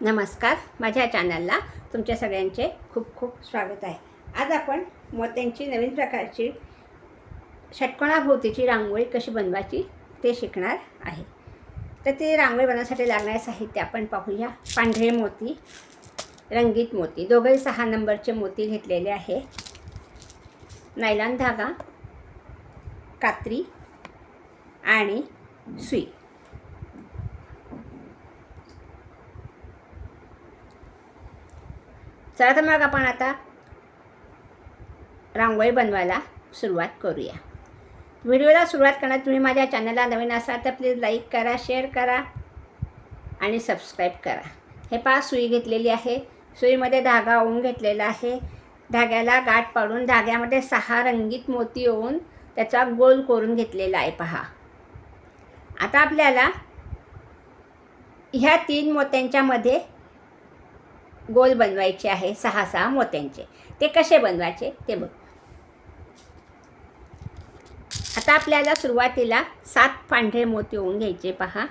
नमस्कार माझ्या चॅनलला तुमच्या सगळ्यांचे खूप खूप स्वागत आहे. आज आपण मोत्यांची नवीन प्रकारची षटकोणाभोवतीची रांगोळी कशी बनवायची ते शिकणार आहे. तर ते रांगोळी बनवण्यासाठी लागणारे साहित्य आपण पाहूया. पांढरे मोती रंगीत मोती दोघंही सहा नंबरचे मोती घेतलेले आहे. नायलॉन धागा कात्री आणि सुई. चला तर मग आपण आता रांगोळी बनवायला सुरुवात करूया. व्हिडिओला सुरुवात करण्यात तुम्ही माझ्या चॅनलला नवीन असाल तर प्लीज लाईक करा शेअर करा आणि सबस्क्राईब करा. हे पहा सुई घेतलेली आहे. सुईमध्ये धागा ओवून घेतलेला आहे. धाग्याला गाठ पाडून धाग्यामध्ये सहा रंगीत मोती ओवून त्याचा गोल करून घेतलेला आहे. पहा. आता आपल्याला ह्या तीन मोत्यांच्यामध्ये गोल बनवायचे आहे सहा सहा मोत्यांचे. ते कसे बनवायचे? ते बघ. आता आपल्याला सुरुवातीला सात पांढरे मोती होऊन घ्यायचे पहा.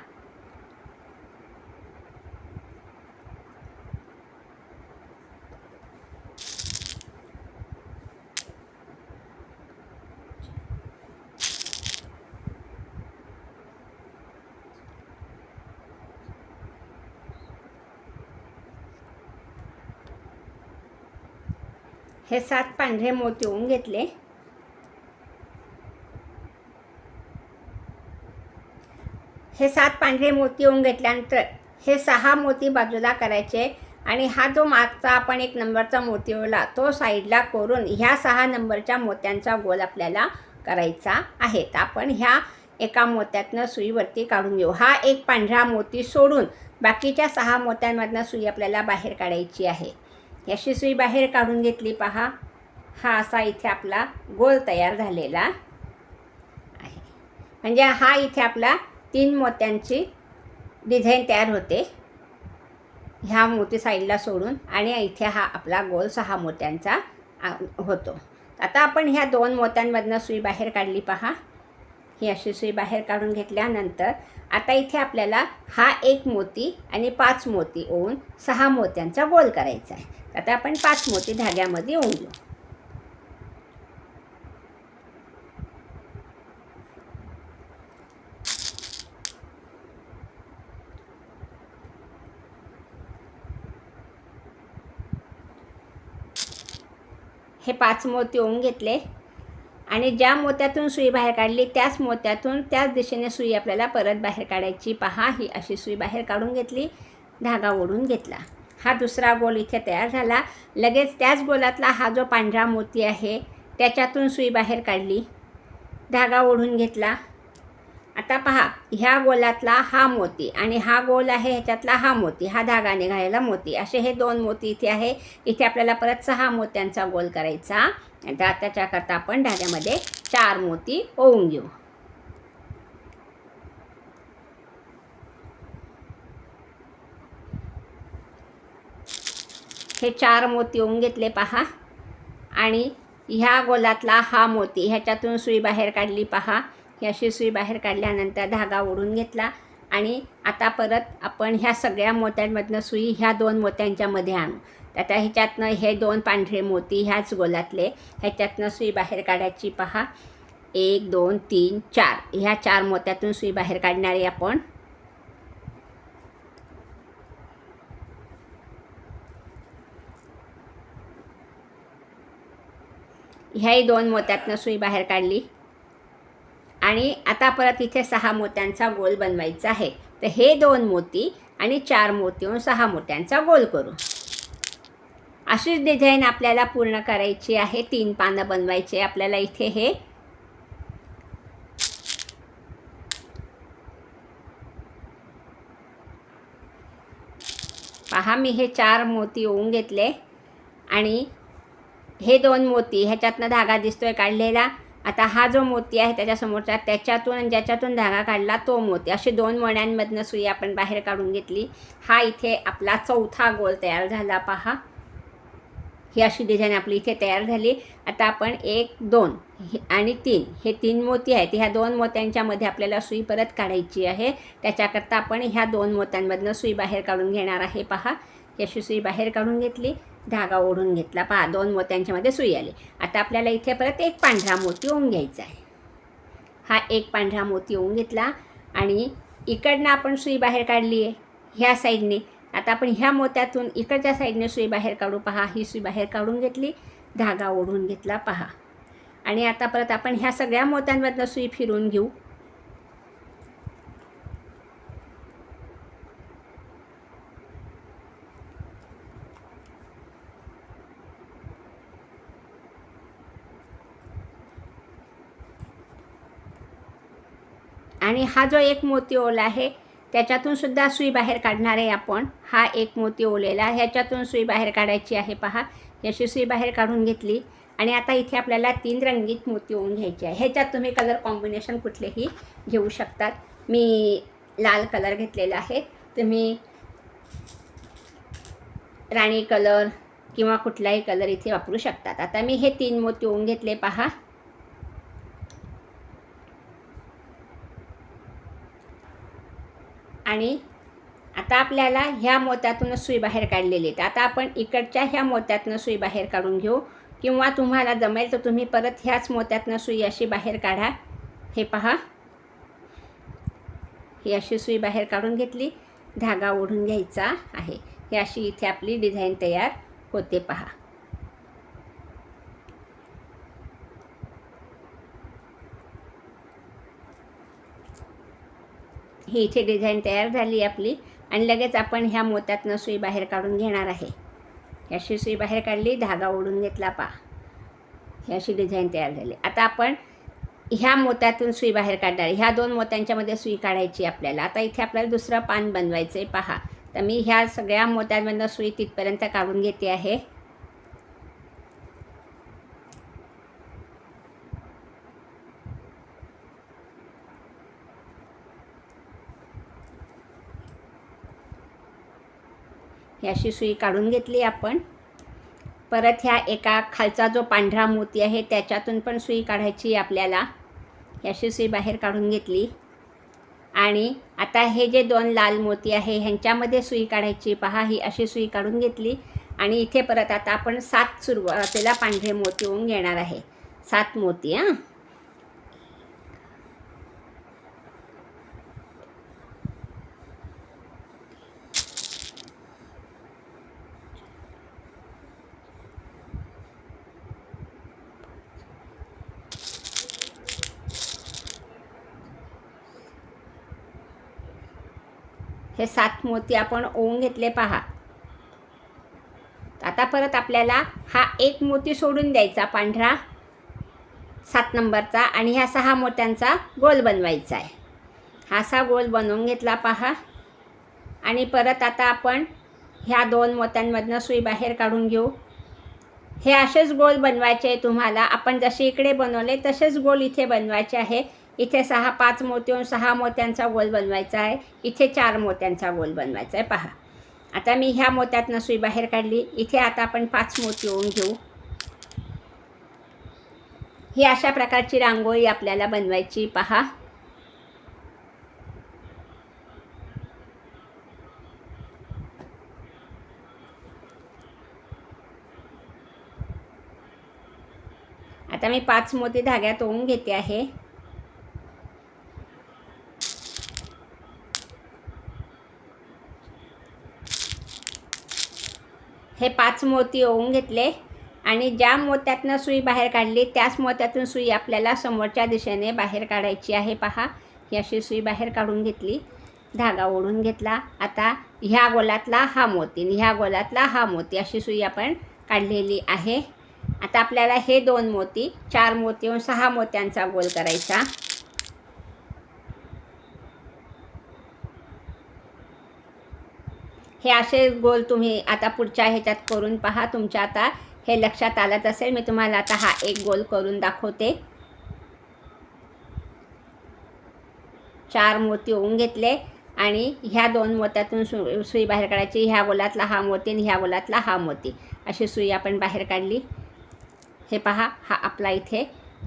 हे सात पांढरे मोती होऊन घेतले. हे सात पांढरे मोती होऊन घेतल्यानंतर हे सहा मोती बाजूला करायचे आणि हा जो मागचा आपण एक नंबरचा मोती ओला तो साईडला करून ह्या सहा नंबरच्या मोत्यांचा गोल आपल्याला करायचा आहे. तर आपण ह्या एका मोत्यातनं सुईवरती काढून घेऊ. हा एक पांढरा मोती सोडून बाकीच्या सहा मोत्यांमधनं सुई आपल्याला बाहेर काढायची आहे. याशी सुई बाहेर काढून घेतली पहा. हा असा इथे आपला गोल तयार झालेला आहे. म्हणजे हा इथे आपला तीन मोत्यांची डिझाईन तयार होते. ह्या मोती साईडला सोडून आणि इथे हा आपला गोल सहा मोत्यांचा होतो. आता आपण ह्या दोन मोत्यांमधनं सुई बाहेर काढली पहा. ही अशी सुई बाहेर काढून घेतल्यानंतर आता इथे आपल्याला हा एक मोती आणि पाच मोती ओवून सहा मोत्यांचा गोल करायचा आहे. आता आपण पाच मोती धाग्यामध्ये ओवलो घेऊ. हे पाच मोती ओवून घेतले. आणि ज्या मोत्यातून सुई बाहेर काढली त्याच मोत्यातून त्याच दिशेने सुई आपल्याला परत बाहेर काढायची. पहा ही अशी सुई बाहेर काढून घेतली धागा ओढून घेतला. हा दुसरा गोल इथे तयार झाला. लगेच त्याच गोलातला हा जो पांढरा मोती आहे त्याच्यातून सुई बाहेर काढली धागा ओढून घेतला. आता पहा ह्या गोलातला हा मोती आणि हा गोल आहे ह्याच्यातला हा मोती हा धागा निघालेला मोती. असे हे दोन मोती इथे आहे इथे आपल्याला परत सहा मोत्यांचा गोल करायचा. आता त्याच्याकरता आपण धाग्यामध्ये चार मोती ओवून घेऊ. हे चार मोती ओवून घेतले पहा. आणि ह्या गोलातला हा मोती ह्याच्यातून सुई बाहेर काढली पहा. ही अशी सुई बाहेर काढल्यानंतर धागा ओढून घेतला आणि आता परत आपण ह्या सगळ्या मोत्यांमधनं सुई ह्या दोन मोत्यांच्या मध्ये आणू. आता ह्याच्यातनं हे दोन पांढरे मोती ह्याच गोलातले ह्याच्यातनं सुई बाहेर काढायची पहा. एक दोन तीन चार. ह्या चार मोत्यातून सुई बाहेर काढणारी आपण ह्याही दोन मोत्यातनं सुई बाहेर काढली. आणि आता परत इथे सहा मोत्यांचा गोल बनवायचा आहे. तर हे दोन मोती आणि चार मोती सहा मोत्यांचा गोल करू. अशीच डिझाईन आपल्याला पूर्ण करायची आहे. तीन पानं बनवायचे आपल्याला इथे हे. पहा मी हे चार मोती ओवून घेतले. आणि हे दोन मोती ह्याच्यातनं धागा दिसतोय काढलेला. आता हा जो मोती आहे त्याच्यासमोरचा त्याच्यातून आणि ज्याच्यातून धागा काढला तो मोती. असे दोन मण्यांमधनं सुई आपण बाहेर काढून घेतली. हा इथे आपला चौथा गोल तयार झाला पहा. ही अशी डिझाईन आपली इथे तयार झाली. आता आपण एक दोन हे- आणि तीन. हे तीन मोती आहेत. ह्या दोन मोत्यांच्यामध्ये आपल्याला सुई परत काढायची आहे. त्याच्याकरता आपण ह्या दोन मोत्यांमधनं सुई बाहेर काढून घेणार आहे पहा. ही अशी सुई बाहेर काढून घेतली. धागा ओढून घेतला पहा दोन मोत्यांच्यामध्ये सुई आली. आता आपल्याला इथे परत एक पांढरा मोती ओवून घ्यायचा आहे. हा एक पांढरा मोती ओवून घेतला आणि इकडनं आपण सुई बाहेर काढली आहे ह्या साईडने. आता आपण ह्या मोत्यातून इकडच्या साईडने सुई बाहेर काढू पहा ही सुई बाहेर काढून घेतली धागा ओढून घेतला पहा. आणि आता परत आपण ह्या सगळ्या मोत्यांमधनं सुई फिरून घेऊ. आणि हा जो एक मोती ओला आहे त्याच्यातून सुद्धा सुई बाहेर काढणार आहे आपण. हा एक मोती ओलेला ह्याच्यातून सुई बाहेर काढायची आहे पहा. याची सुई बाहेर काढून घेतली. आणि आता इथे आपल्याला तीन रंगीत मोती होऊन घ्यायचे आहे. ह्याच्यात तुम्ही कलर कॉम्बिनेशन कुठलेही घेऊ शकतात. मी लाल कलर घेतलेला आहे. तुम्ही राणी कलर किंवा कुठलाही कलर इथे वापरू शकतात. आता मी हे तीन मोती होऊन घेतले पहा. आणि आता आपल्याला ह्या मोत्यातूनच सुई बाहेर काढलेली आहेत. आता आपण इकडच्या ह्या मोत्यातनं सुई बाहेर काढून घेऊ. किंवा तुम्हाला जमेल तर तुम्ही परत ह्याच मोत्यातनं सुई अशी बाहेर काढा. हे पहा. ही अशी सुई बाहेर काढून घेतली. धागा ओढून घ्यायचा आहे. ही अशी इथे आपली डिझाईन तयार होते पहा. ही इथे डिझाईन तयार झाली आपली आणि लगेच आपण ह्या मोत्यातनं सुई बाहेर काढून घेणार आहे. ह्याशी सुई बाहेर काढली धागा ओढून घेतला पा. ह्याशी डिझाईन तयार झाली. आता आपण ह्या मोत्यातून सुई बाहेर काढणार ह्या दोन मोत्यांच्यामध्ये सुई काढायची आपल्याला. आता इथे आपल्याला दुसरं पान बनवायचं आहे पहा. तर मी ह्या सगळ्या मोत्यांमधनं सुई तिथपर्यंत काढून घेते आहे. ही अशी सुई काढून घेतली आपण. परत ह्या एका खालचा जो पांढरा मोती आहे त्याच्यातून पण सुई काढायची आपल्याला. ही अशी सुई बाहेर काढून घेतली. आणि आता हे जे दोन लाल मोती आहे ह्यांच्यामध्ये सुई काढायची. पहा ही अशी सुई काढून घेतली. आणि इथे परत आता आपण सात सुरुवातीला पांढरे मोती होऊन घेणार आहे. सात मोती हां. हे सात मोती आपण ओवून घेतले पहा. आता परत आपल्याला हा एक मोती सोडून द्यायचा पांढरा सात नंबरचा आणि ह्या सहा मोत्यांचा गोल बनवायचा आहे. हा असा गोल बनवून घेतला पहा. आणि परत आता आपण ह्या दोन मोत्यांमधनं सुई बाहेर काढून घेऊ. हे असेच गोल बनवायचे आहे तुम्हाला. आपण जसे इकडे बनवले तसेच गोल इथे बनवायचे आहे. इथे सहा पाच मोती सहा मोत्यांचा गोल बनवायचा आहे. इथे चार मोत्यांचा गोल बनवायचा आहे. पहा. आता मी ह्या मोत्यातनं सुई बाहेर काढली. इथे आता आपण पाच मोती होऊन घेऊ. ही अशा प्रकारची रांगोळी आपल्याला बनवायची. पहा. आता मी पाच मोती धाग्यात ओवून घेते आहे. हे पाच मोती ओवून घेतले आणि ज्या मोत्यातनं सुई बाहेर काढली त्याच मोत्यातून सुई आपल्याला समोरच्या दिशेने बाहेर काढायची आहे. पहा ही अशी सुई बाहेर काढून घेतली धागा ओढून घेतला. आता ह्या गोलातला हा मोती आणि ह्या गोलातला हा मोती अशी सुई आपण काढलेली आहे. आता आपल्याला हे दोन मोती चार मोती सहा मोत्यांचा गोल करायचा. हे असे गोल तुम्ही आता पुढच्या ह्याच्यात करून पहा. तुमच्या आता हे लक्षात आलंच असेल. मी तुम्हाला आता हा एक गोल करून दाखवते. चार मोती होऊन घेतले आणि ह्या दोन मोत्यातून सु सुई बाहेर काढायची. ह्या गोलातला हा मोती आणि ह्या गोलातला हा मोती. अशी सुई आपण बाहेर काढली. हे पहा हा आपला इथे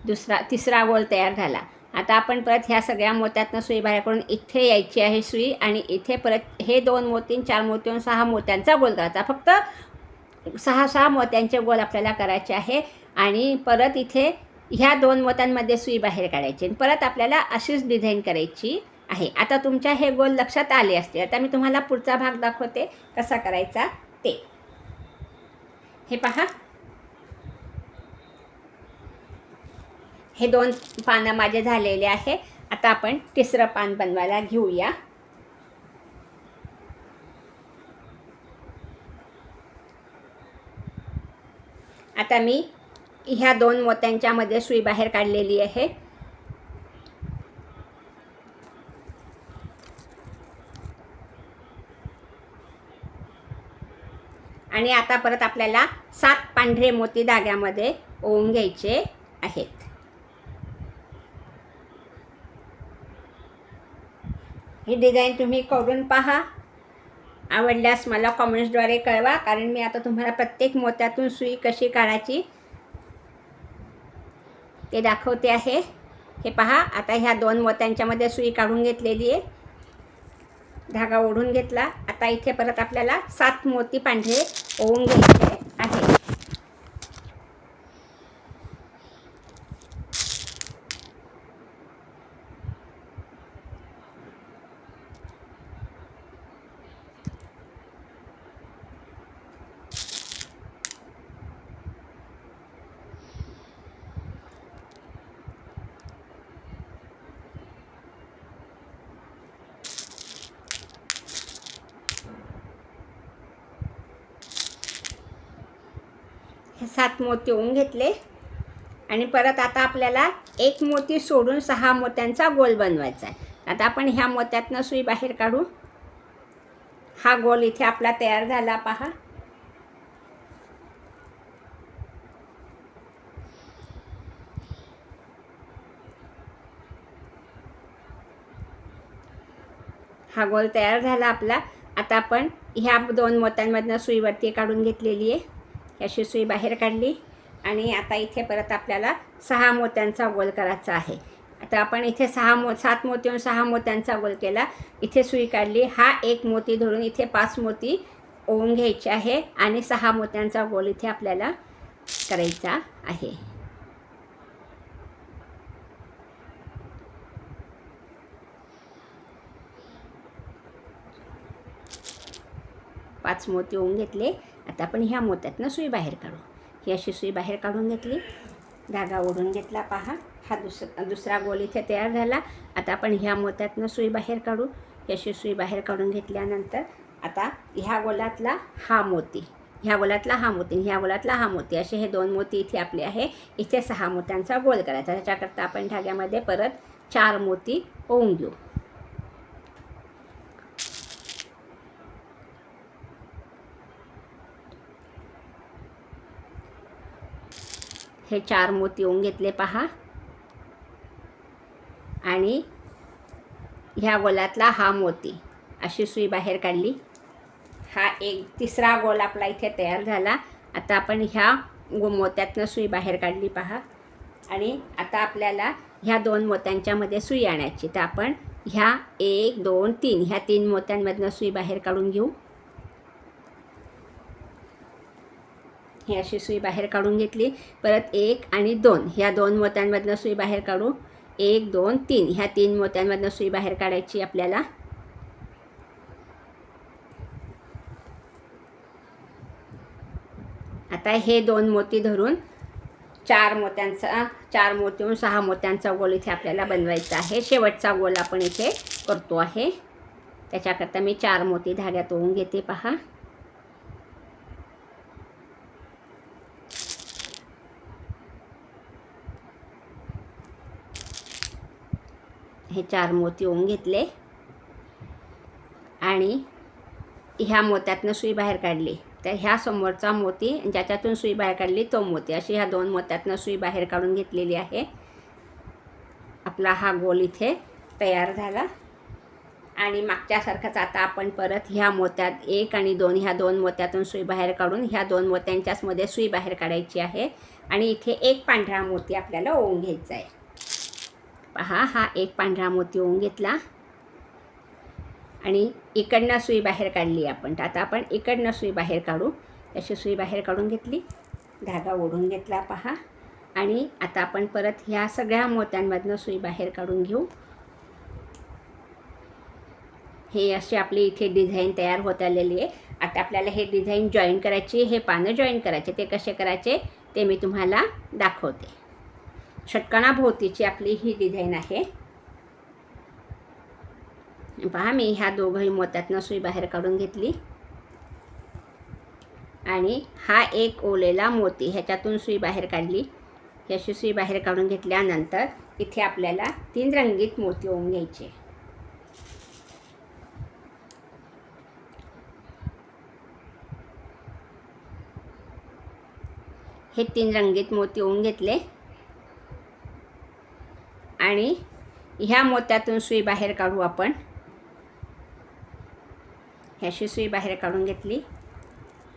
दुसरा तिसरा गोल तयार झाला. आता आपण परत ह्या सगळ्या मोत्यातनं सुई बाहेरकडून इथे यायची आहे सुई आणि इथे परत हे दोन मोती चार मोती सहा मोत्यांचा गोल करायचा. फक्त सहा सहा मोत्यांचे गोल आपल्याला करायचे आहे आणि परत इथे ह्या दोन मोत्यांमध्ये सुई बाहेर काढायची आणि परत आपल्याला अशीच डिझाईन करायची आहे. आता तुमच्या हे गोल लक्षात आले असते आता मी तुम्हाला पुढचा भाग दाखवते कसा करायचा ते. हे पहा. हे दोन पानं माझे झालेले आहे. आता आपण तिसरं पान बनवायला घेऊया. आता मी ह्या दोन मोत्यांच्यामध्ये सुई बाहेर काढलेली आहे. आणि आता परत आपल्याला सात पांढरे मोती धाग्यामध्ये ओवून घ्यायचे आहेत. ही डिझाईन तुम्ही करून पहा. आवडल्यास मला कॉमेंट्सद्वारे कळवा कारण मी आता तुम्हाला प्रत्येक मोत्यातून सुई कशी काढायची ते दाखवते आहे. हे पहा आता ह्या दोन मोत्यांच्यामध्ये सुई काढून घेतलेली आहे. धागा ओढून घेतला. आता इथे परत आपल्याला सात मोती पांढरे ओवून घ्यायचे आहे हे सात मोती होऊन घेतले. आणि परत आता आपल्याला एक मोती सोडून सहा मोत्यांचा गोल बनवायचा आहे. आता आपण ह्या मोत्यातनं सुई बाहेर काढू. हा गोल इथे आपला तयार झाला पहा. हा गोल तयार झाला आपला. आता आपण ह्या दोन मोत्यांमधनं सुईवरती काढून घेतलेली आहे. अशी सुई बाहेर काढली. आणि आता इथे परत आपल्याला सहा मोत्यांचा गोल करायचा आहे. आता आपण इथे सहा मो सात मोती आणि सहा मोत्यांचा गोल केला. इथे सुई काढली. हा एक मोती धरून इथे पाच मोती ओवून घ्यायचे आहे. आणि सहा मोत्यांचा गोल इथे आपल्याला करायचा आहे. पाच मोती ओवून घेतले. आता आपण ह्या मोत्यातनं सुई बाहेर काढू. ही अशी सुई बाहेर काढून घेतली. धागा ओढून घेतला पहा. हा दुसरा दुसरा गोल इथे तयार झाला. आता आपण ह्या मोत्यातनं सुई बाहेर काढू. ही अशी सुई बाहेर काढून घेतल्यानंतर आता ह्या गोलातला हा मोती. ह्या गोलातला हा मोती ह्या गोलातला हा मोती. असे हे दोन मोती इथे आपले आहे. इथे सहा मोत्यांचा गोल करायचा. त्याच्याकरता आपण धाग्यामध्ये परत चार मोती ओवून घेऊ. हे चार मोती येऊन घेतले पहा. आणि ह्या गोलातला हा मोती. अशी सुई बाहेर काढली. हा एक तिसरा गोल आपला इथे तयार झाला. आता आपण ह्या गो मोत्यातनं सुई बाहेर काढली पहा. आणि आता आपल्याला ह्या दोन मोत्यांच्यामध्ये सुई आणायची. तर आपण ह्या एक दोन तीन ह्या तीन मोत्यांमधनं सुई बाहेर काढून घेऊ. ही अशी सुई बाहेर काढून घेतली. परत एक आणि दोन. ह्या दोन मोत्यांमधनं सुई बाहेर काढू. एक दोन तीन. ह्या तीन मोत्यांमधनं सुई बाहेर काढायची आपल्याला. आता हे दोन मोती धरून चार मोत्यांचा चार मोतीहून सहा मोत्यांचा गोल इथे आपल्याला बनवायचा आहे. शेवटचा गोल आपण इथे करतो आहे. त्याच्याकरता मी चार मोती धाग्यात ओवून घेते. पहा. हे चार मोती ओवून घेतले. आणि ह्या मोत्यातनं सुई बाहेर काढली. तर ह्या समोरचा मोती ज्याच्यातून सुई बाहेर काढली तो मोती. अशी ह्या दोन मोत्यातनं सुई बाहेर काढून घेतलेली आहे. आपला हा गोल इथे तयार झाला. आणि मागच्यासारखंच आता आपण परत ह्या मोत्यात एक आणि दोन ह्या दोन मोत्यातून सुई बाहेर काढून ह्या दोन मोत्यांच्याच मध्ये सुई बाहेर काढायची आहे. आणि इथे एक पांढरा मोती आपल्याला ओवून घ्यायचा आहे. पहा हा एक पांढरा मोती होऊन घेतला. आणि इकडनं सुई बाहेर काढली आपण. तर आता आपण इकडनं सुई बाहेर काढू. अशी सुई बाहेर काढून घेतली. धागा ओढून घेतला पहा. आणि आता आपण परत ह्या सगळ्या मोत्यांमधनं सुई बाहेर काढून घेऊ. हे अशी आपली इथे डिझाईन तयार होत आलेली आहे. आता आपल्याला हे डिझाईन जॉईन करायची हे पानं जॉईन करायचे ते कसे करायचे ते मी तुम्हाला दाखवते. षटकणाभोवतीची आपली ही डिझाईन आहे. पहा मी ह्या दोघंही मोत्यातनं सुई बाहेर काढून घेतली. आणि हा एक ओलेला मोती ह्याच्यातून सुई बाहेर काढली. ह्याची सुई बाहेर काढून घेतल्यानंतर इथे आपल्याला तीन रंगीत मोती ओवून घ्यायचे. हे तीन रंगीत मोती ओवून घेतले. आणि ह्या मोत्यातून सुई बाहेर काढू आपण. ह्याशी सुई बाहेर काढून घेतली.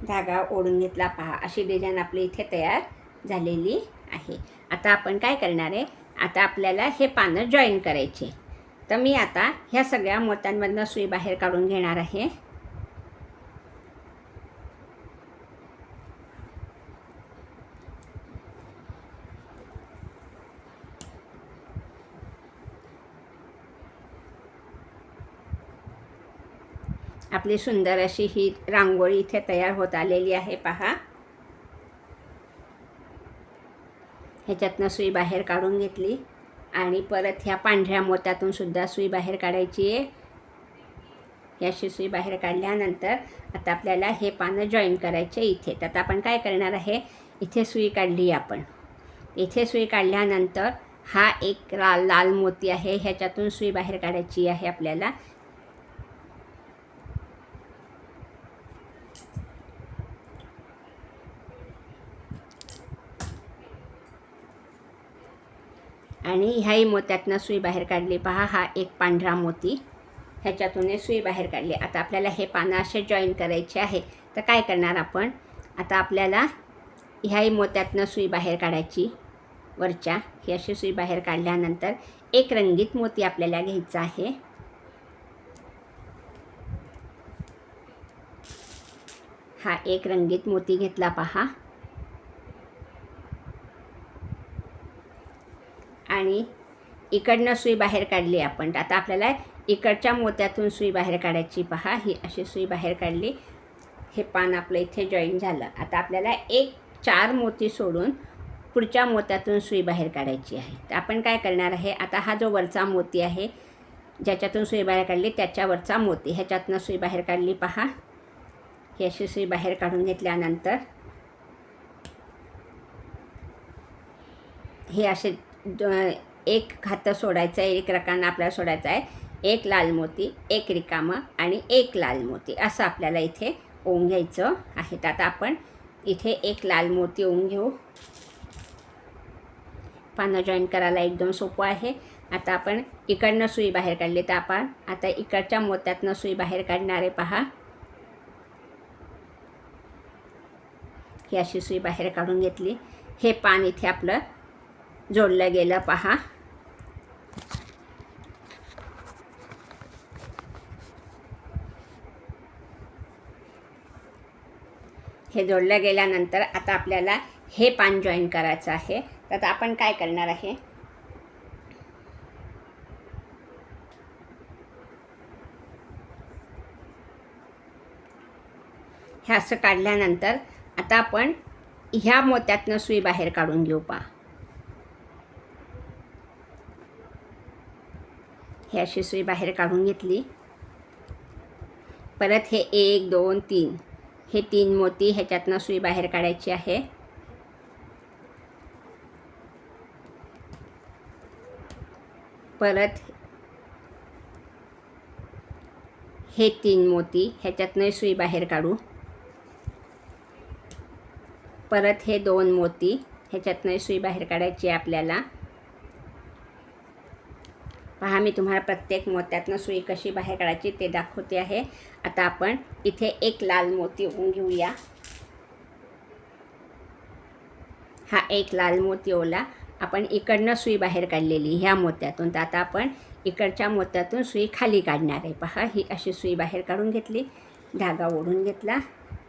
धागा ओढून घेतला. पहा अशी डिझाईन आपली इथे तयार झालेली आहे. आता आपण काय करणार आहे? आता आपल्याला हे पानं जॉईन करायचे तर मी आता ह्या सगळ्या मोत्यांमधनं सुई बाहेर काढून घेणार आहे. आपली सुंदर अशी ही रांगोळी इथे तयार होत आलेली आहे पहा. ह्याच्यातनं सुई बाहेर काढून घेतली आणि परत ह्या पांढऱ्या मोत्यातून सुद्धा सुई बाहेर काढायची आहे. याशी सुई बाहेर काढल्यानंतर आता आपल्याला हे पानं जॉईन करायचे इथे. तर आता आपण काय करणार आहे? इथे सुई काढली आपण. इथे सुई काढल्यानंतर हा एक लाल लाल मोती आहे. ह्याच्यातून सुई बाहेर काढायची आहे आपल्याला. आणि ह्याही मोत्यातनं सुई बाहेर काढली. पहा हा एक पांढरा मोती. ह्याच्यातून सुई बाहेर काढली. आता आपल्याला हे पानं असे जॉईन करायचे आहे. तर काय करणार आपण? आता आपल्याला ह्याही मोत्यातनं सुई बाहेर काढायची. वरच्या. ही अशी सुई बाहेर काढल्यानंतर एक रंगीत मोती आपल्याला घ्यायचा आहे. हा एक रंगीत मोती घेतला पहा. आणि इकडनं सुई बाहेर काढली आपण. आता आपल्याला इकडच्या मोत्यातून सुई बाहेर काढायची. पहा ही अशी सुई बाहेर काढली. हे पान आपलं इथे जॉईन झालं. आता आपल्याला एक चार मोती सोडून पुढच्या मोत्यातून सुई बाहेर काढायची आहे. तर आपण काय करणार आहे? आता हा जो वरचा मोती आहे ज्याच्यातून सुई बाहेर काढली त्याच्यावरचा मोती. ह्याच्यातनं सुई बाहेर काढली पहा. ही अशी सुई बाहेर काढून घेतल्यानंतर हे असे एक खातं सोडायचं आहे एक रकाना आपल्याला सोडायचं आहे. एक लाल मोती एक रिकामं आणि एक लाल मोती. असं आपल्याला इथे ओम घ्यायचं आहे. तर आता आपण इथे एक लाल मोती ओवून घेऊ. पानं जॉईन करायला एकदम सोपं आहे. आता आपण इकडनं सुई बाहेर काढली तर आपण आता इकडच्या मोत्यातनं सुई बाहेर काढणारे पहा. ही अशी सुई बाहेर काढून घेतली. हे पान इथे आपलं जोडलं गेलं पहा. हे जोडलं गेल्यानंतर आता आपल्याला हे पान जॉईन करायचं आहे. तर आता आपण काय करणार आहे? हे असं काढल्यानंतर आता आपण ह्या मोत्यातनं सुई बाहेर काढून घेऊ पा हे अशी सुई बाहेर काढून घेतली. परत हे एक दोन तीन. हे तीन मोती ह्याच्यातनं सुई बाहेर काढायची आहे. परत हे तीन मोती ह्याच्यातनं सुई बाहेर काढू. परत हे दोन मोती ह्याच्यातनं सुई बाहेर काढायची आहे आपल्याला. पहा मी तुम्हाला प्रत्येक मोत्यातनं सुई कशी बाहेर काढायची ते दाखवते आहे. आता आपण इथे एक लाल मोती ओवून घेऊया. हा एक लाल मोती ओला. आपण इकडनं सुई बाहेर काढलेली ह्या मोत्यातून. तर आता आपण इकडच्या मोत्यातून सुई खाली काढणार आहे. पहा ही अशी सुई बाहेर काढून घेतली. धागा ओढून घेतला.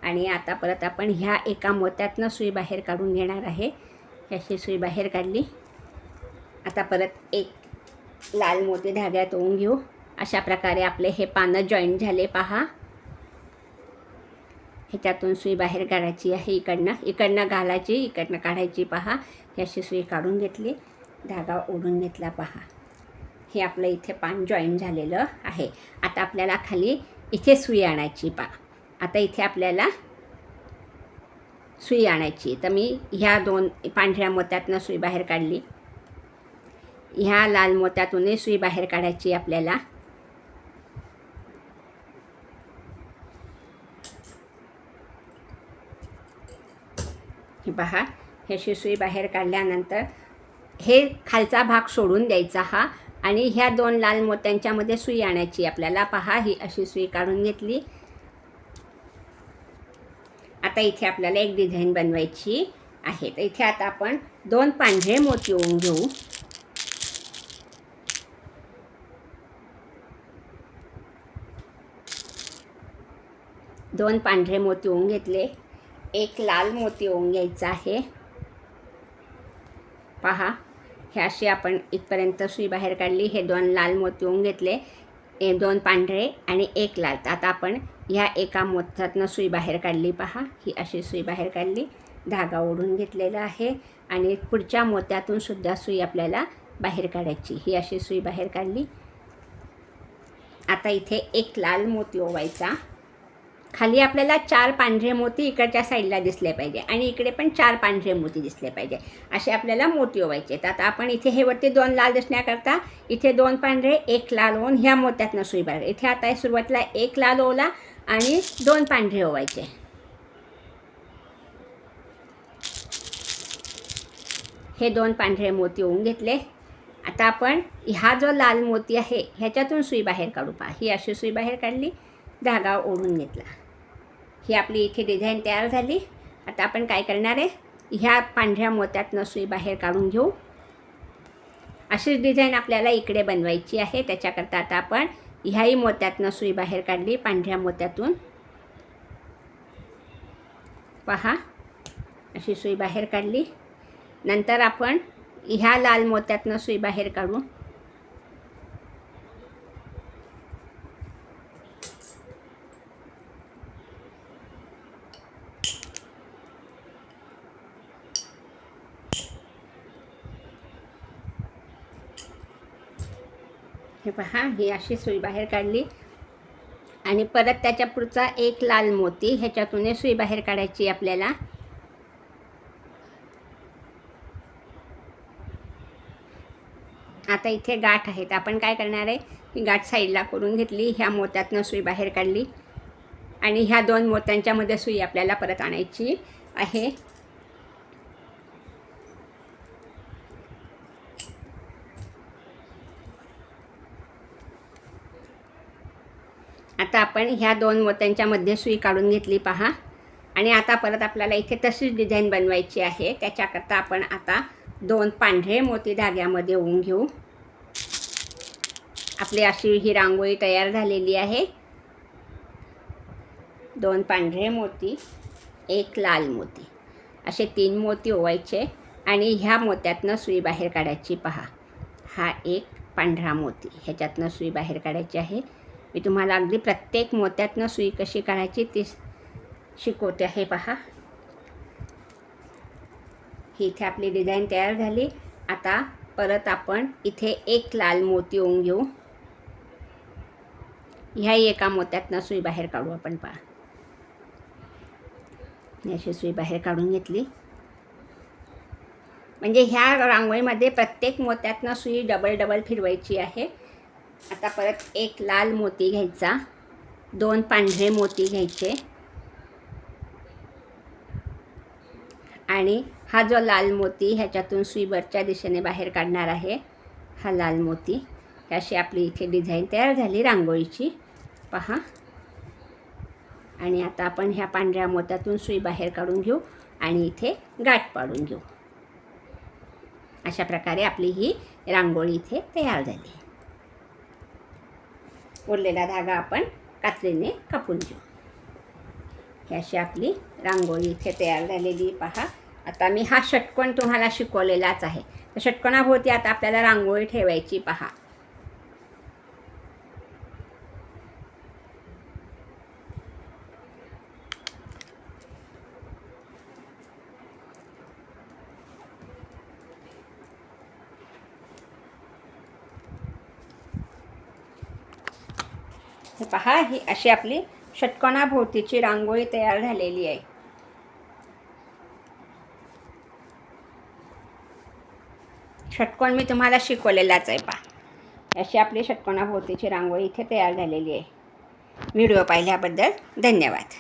आणि आता परत आपण ह्या एका मोत्यातनं सुई बाहेर काढून घेणार आहे. ही अशी सुई बाहेर काढली. आता परत एक लाल मोती धाग्यात ओवून घेऊ. अशा प्रकारे आपले हे पानं जॉईंट झाले. पहा. ह्याच्यातून सुई बाहेर काढायची आहे इकडनं. इकडनं घालायची इकडनं काढायची. पहा. ही अशी सुई काढून घेतली. धागा ओढून घेतला. पहा. हे आपलं इथे पान जॉईन झालेलं आहे. आता आपल्याला खाली इथे सुई आणायची. पा. आता इथे आपल्याला सुई आणायची. तर मी ह्या दोन पांढऱ्या मोत्यातनं सुई बाहेर काढली. ह्या लाल मोत्यातूनही सुई बाहेर काढायची आपल्याला. पहा हे सुई बाहेर काढल्यानंतर हे खालचा भाग सोडून द्यायचा हा आणि ह्या दोन लाल मोत्यांच्यामध्ये सुई आणायची आपल्याला. पहा ही अशी सुई काढून घेतली. आता इथे आपल्याला एक डिझाईन बनवायची आहे. तर इथे आता आपण दोन पांढरे मोती ओवून घेऊ. दोन पांढरे मोती ओवून घेतले. एक लाल मोती ओवून घ्यायचा आहे. पहा हे अशी आपण इथपर्यंत सुई बाहेर काढली. हे दोन लाल मोती ओवून घेतले. हे दोन पांढरे आणि एक लाल. तर आता आपण ह्या एका मोत्यातनं सुई बाहेर काढली. पहा ही अशी सुई बाहेर काढली. धागा ओढून घेतलेला आहे. आणि पुढच्या मोत्यातून सुद्धा सुई आपल्याला बाहेर काढायची. ही अशी सुई बाहेर काढली. आता इथे एक लाल मोती ओवायचा. खाली आपल्याला चार पांढरे मोती इकडच्या साईडला दिसले पाहिजे आणि इकडे पण चार पांढरे मोती दिसले पाहिजे. असे आपल्याला मोती ओवायचे तर आता आपण इथे हे वरती दोन लाल दिसण्याकरता इथे दोन पांढरे एक लाल ओन ह्या मोत्यातनं सुई बाहेर इथे आता सुरुवातीला एक लाल ओला आणि दोन पांढरे ओवायचे. हे दोन पांढरे मोती होऊन घेतले. आता आपण हा जो लाल मोती आहे ह्याच्यातून सुई बाहेर काढू पहा. ही अशी सुई बाहेर काढली धागा ओढून घेतला. ही आपली इथे डिझाईन तयार झाली. आता आपण काय करणार आहे? ह्या पांढऱ्या मोत्यातनं सुई बाहेर काढून घेऊ. अशीच डिझाईन आपल्याला इकडे बनवायची आहे. त्याच्याकरता आता आपण ह्याही मोत्यातनं सुई बाहेर काढली पांढऱ्या मोत्यातून. पहा अशी सुई बाहेर काढली. नंतर आपण ह्या लाल मोत्यातनं सुई बाहेर काढू. हे पहा ही अशी सुई बाहेर काढली. आणि परत त्याच्या पुढचा एक लाल मोती ह्याच्यातून सुई बाहेर काढायची आपल्याला. आता इथे गाठ आहेत. आपण काय करणार आहे ही गाठ साईडला करून घेतली ह्या मोत्यातनं सुई बाहेर काढली. आणि ह्या दोन मोत्यांच्यामध्ये सुई आपल्याला परत आणायची आहे आता आपण ह्या दोन मोत्यांच्या मध्ये सुई काढून घेतली पहा. आणि आता परत आपल्याला इथे तशीच डिझाईन बनवायची आहे. त्याच्याकरता आपण आता दोन पांढरे मोती धाग्यामध्ये ओवून घेऊ. आपली अशी ही रांगोळी तयार झालेली आहे. दोन पांढरे मोती एक लाल मोती. असे तीन मोती ओवायचे आणि ह्या मोत्यातनं सुई बाहेर काढायची पहा. हा एक पांढरा मोती. ह्याच्यातनं सुई बाहेर काढायची आहे. मी तुम्हाला अगदी प्रत्येक मोत्यातनं सुई कशी काढायची ती शिकवते. आहे पहा. ही इथे आपली डिझाईन तयार झाली. आता परत आपण इथे एक लाल मोती ओवून घेऊ. ह्याही एका मोत्यातनं सुई बाहेर काढू आपण पहा. अशी सुई बाहेर काढून घेतली. म्हणजे ह्या रांगोळीमध्ये प्रत्येक मोत्यातनं सुई डबल डबल फिरवायची आहे. आता परत एक लाल मोती घ्यायचा. दोन पांढरे मोती घ्यायचे. आणि हा जो लाल मोती ह्याच्यातून सुईवरच्या दिशेने बाहेर काढणार आहे हा लाल मोती. अशी आपली इथे डिझाईन तयार झाली रांगोळीची. पहा. आणि आता आपण ह्या पांढऱ्या मोत्यातून सुई बाहेर काढून घेऊ आणि इथे गाठ पाडून घेऊ. अशा प्रकारे आपली ही रांगोळी इथे तयार झाली. उरलेला धागा आपण कात्रीने कापून घेऊ. ही अशी आपली रांगोळी इथे तयार झालेली पहा आता मी हा षटकोण तुम्हाला शिकवलेलाच आहे. तर षटकोणाभोवती आता आपल्याला रांगोळी ठेवायची पहा. पहा ही अशी आपली षटकोनाभोवतीची रांगोळी तयार झालेली आहे. षटकोण मी तुम्हाला शिकवलेलाच आहे पहा. अशी आपली षटकोनाभोवतीची रांगोळी इथे तयार झालेली आहे. व्हिडिओ पाहिल्याबद्दल धन्यवाद.